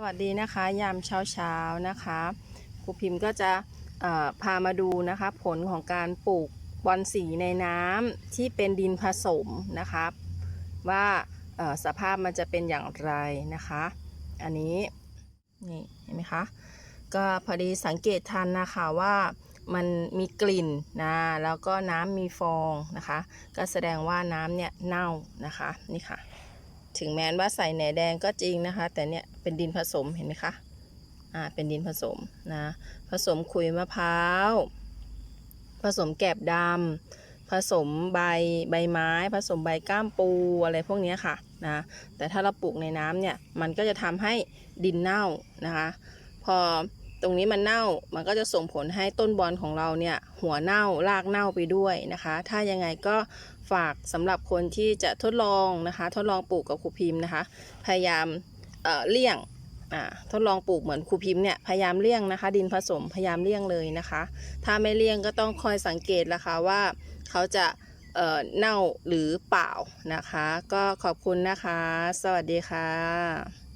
สวัสดีนะคะ ยามเช้าเช้าๆนะคะครูพิมพ์ก็จะเอ่อพามาดูนะคะผลของการปลูกบอนสีในน้ำที่เป็นดินผสมนะคะว่าเอ่อสภาพมันจะเป็นอย่างไรนะคะ อันนี้นี่เห็นไหมคะก็พอดีสังเกตทันนะคะว่ามันมีกลิ่นนะแล้วก็น้ำมีฟองนะคะ ก็แสดงว่าน้ำเนี่ยเน่านะคะนี่ค่ะ ถึงแม้นว่าใส่แหนแดงก็จริงนะคะ แต่เนี่ยเป็นดินผสมเห็นไหมคะอ่าเป็นดินผสมนะผสมขุยมะพร้าว ผสมแกบดำผสมใบใบไม้ ผสมใบก้ามปูอะไรพวกเนี้ยค่ะนะแต่ถ้าเราปลูกในน้ำเนี่ยมันก็จะทำให้ดินเน่านะคะ พอ ตรงนี้มันเน่ามันก็จะส่งผลให้ต้นบอลของเราเนี่ยหัวเน่ารากเน่าไปด้วยนะคะ ถ้ายังไงก็ฝากสำหรับคนที่จะทดลองนะคะ ทดลองปลูกกับครูพิมพ์นะคะ พยายามเอ่อเลี่ยงอ่าทดลองปลูกเหมือนครูพิมพ์เนี่ยพยายามเลี่ยงนะคะ ดินผสมพยายามเลี่ยงเลยนะคะ ถ้าไม่เลี่ยงก็ต้องคอยสังเกตละคะว่าเขาจะเอ่อเน่าหรือเปล่านะคะ ก็ขอบคุณนะคะ สวัสดีค่ะ